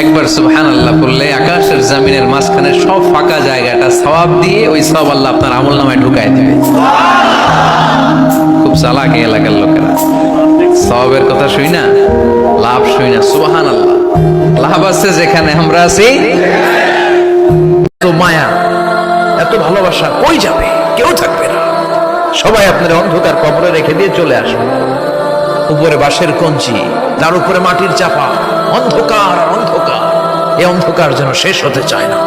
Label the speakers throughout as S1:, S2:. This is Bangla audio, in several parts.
S1: একবার সুবহান আল্লাহ বললে আকাশের জামিনের মাঝখানে সব ফাঁকা জায়গাটা সওয়াব দিয়ে ওই সব আল্লাহ আপনার আমল নামায় ঢুকাই দেবে। খুব চালাক এই এলাকার লোকেরা। সওয়াবের কথা শুই না, লাভ শুই না সুবহান আল্লাহ লাভ আছে যেখানে আমরা আছি।
S2: মায়া, এত ভালোবাসা কই যাবে? কেউ থাকবে না। সবাই আপনার অন্ধকার কবরে রেখে দিয়ে চলে আসবে। উপরে বাঁশের কঞ্চি, তার উপরে মাটির চাপা। অন্ধকার আর অন্ধকার। এই অন্ধকার যেন শেষ হতে চায় না।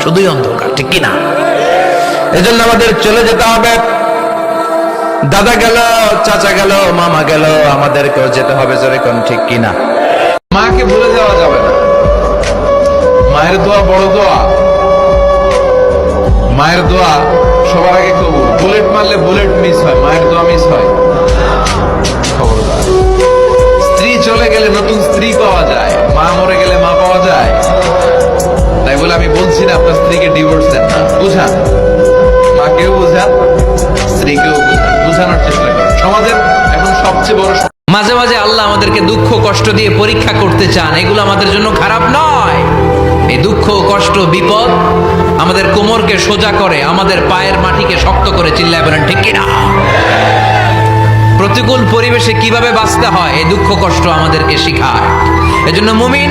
S2: শুধুই অন্ধকার, ঠিক কিনা? এজন্য আমাদের চলে যেতে হবে। দাদা গেল, চাচা গেল, মামা গেল, আমাদেরকেও যেতে হবে জোরে কোন ঠিক কিনা?
S1: মাকে ভুলে যাওয়া যাবে না। মায়ের দোয়া বড় দোয়া। মায়ের দোয়া সবার আগে কবুল। বুলেট মারলে বুলেট মিস হয়, মায়ের দোয়া মিস হয়। আমি বলছি না, আপনার স্ত্রীকে ডিভোর্স দেন। না বুঝান। মাকেও বুঝান, স্ত্রীকেও বুঝান। বুঝানোর চেষ্টা করেন। সমাজের এখন সবচেয়ে বড় মাঝে মাঝে আল্লাহ আমাদেরকে দুঃখ কষ্ট দিয়ে পরীক্ষা করতে চান। এগুলো আমাদের জন্য খারাপ নয়। এই দুঃখ কষ্ট, বিপদ আমাদের কোমরকে সোজা করে, আমাদের পায়ের মাটিকে শক্ত করে চিল্লায় বলেন, ঠিক কিনা? প্রতিকূল পরিবেশে কীভাবে বাঁচতে হয়? এই দুঃখ কষ্ট আমাদেরকে শিখায়। এজন্য মুমিন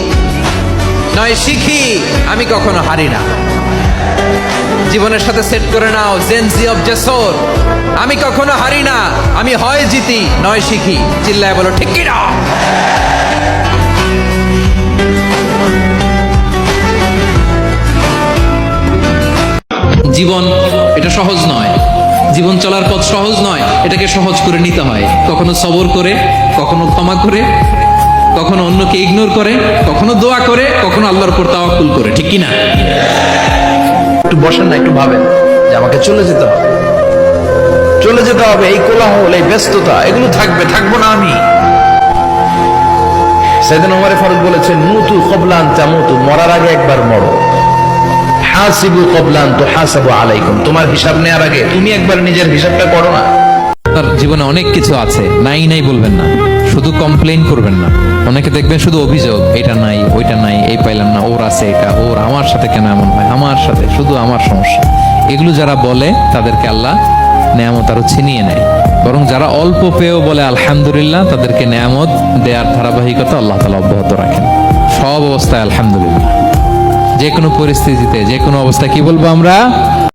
S1: নয়, শিখি, আমি কখনো হারি না। জীবনের সাথে সেট করে নাও জেনজি অফ জেসর আমি কখনো হারি না, আমি হয় জিতি, নয়, শিখি। চিল্লায় বলো, ঠিক কি না জীবন, এটা সহজ নয়। জীবন চলার পথ সহজ নয়, এটাকে সহজ করে নিতে হয়। কখনো সবর করে, কখনো ক্ষমা করে কখনো অন্যকে ইগনোর করে, কখনো দোয়া করে, কখনো আল্লাহর উপর তাওয়াক্কুল করে, ঠিক কি না
S2: একটু বসেন না, একটু ভাবেন যে আমাকে চলে যেতে হবে। চলে যেতে হবে, এই কোলাহল, এই ব্যস্ততা, এগুলো থাকবে, থাকব না আমি। সেদিন ওমরে ফারুক বলেছেন, মুতু কবলান তামুতু, মরার আগে একবার মরো। হাসিবু কবলান তো হাসাবু আলাইকুম। তোমার হিসাব নেওয়ার আগে তুমি একবার নিজের হিসাবটা করো না।
S1: তার জীবনে অনেক কিছু আছে, নাই নাই বলবেন না। শুধু কমপ্লেন করবেন না। অনেকে দেখবেন শুধু অভিযোগ এটা নাই, ওইটা নাই, এই পাইলাম না, ওর আছে এটা, ওর আমার সাথে কেন এমন হয়? আমার সাথে, শুধু আমার সমস্যা। এগুলো যারা বলে, তাদেরকে আল্লাহ নেয়ামত আরও ছিনিয়ে নেয়। বরং যারা অল্প পেয়েও বলে, আলহামদুলিল্লাহ, তাদেরকে নেয়ামত দেওয়ার ধারাবাহিকতা আল্লাহ তালা অব্যাহত রাখেন। সব অবস্থায় আলহামদুলিল্লাহ। যে কোনো পরিস্থিতিতে, যে কোনো অবস্থায় কি বলব আমরা?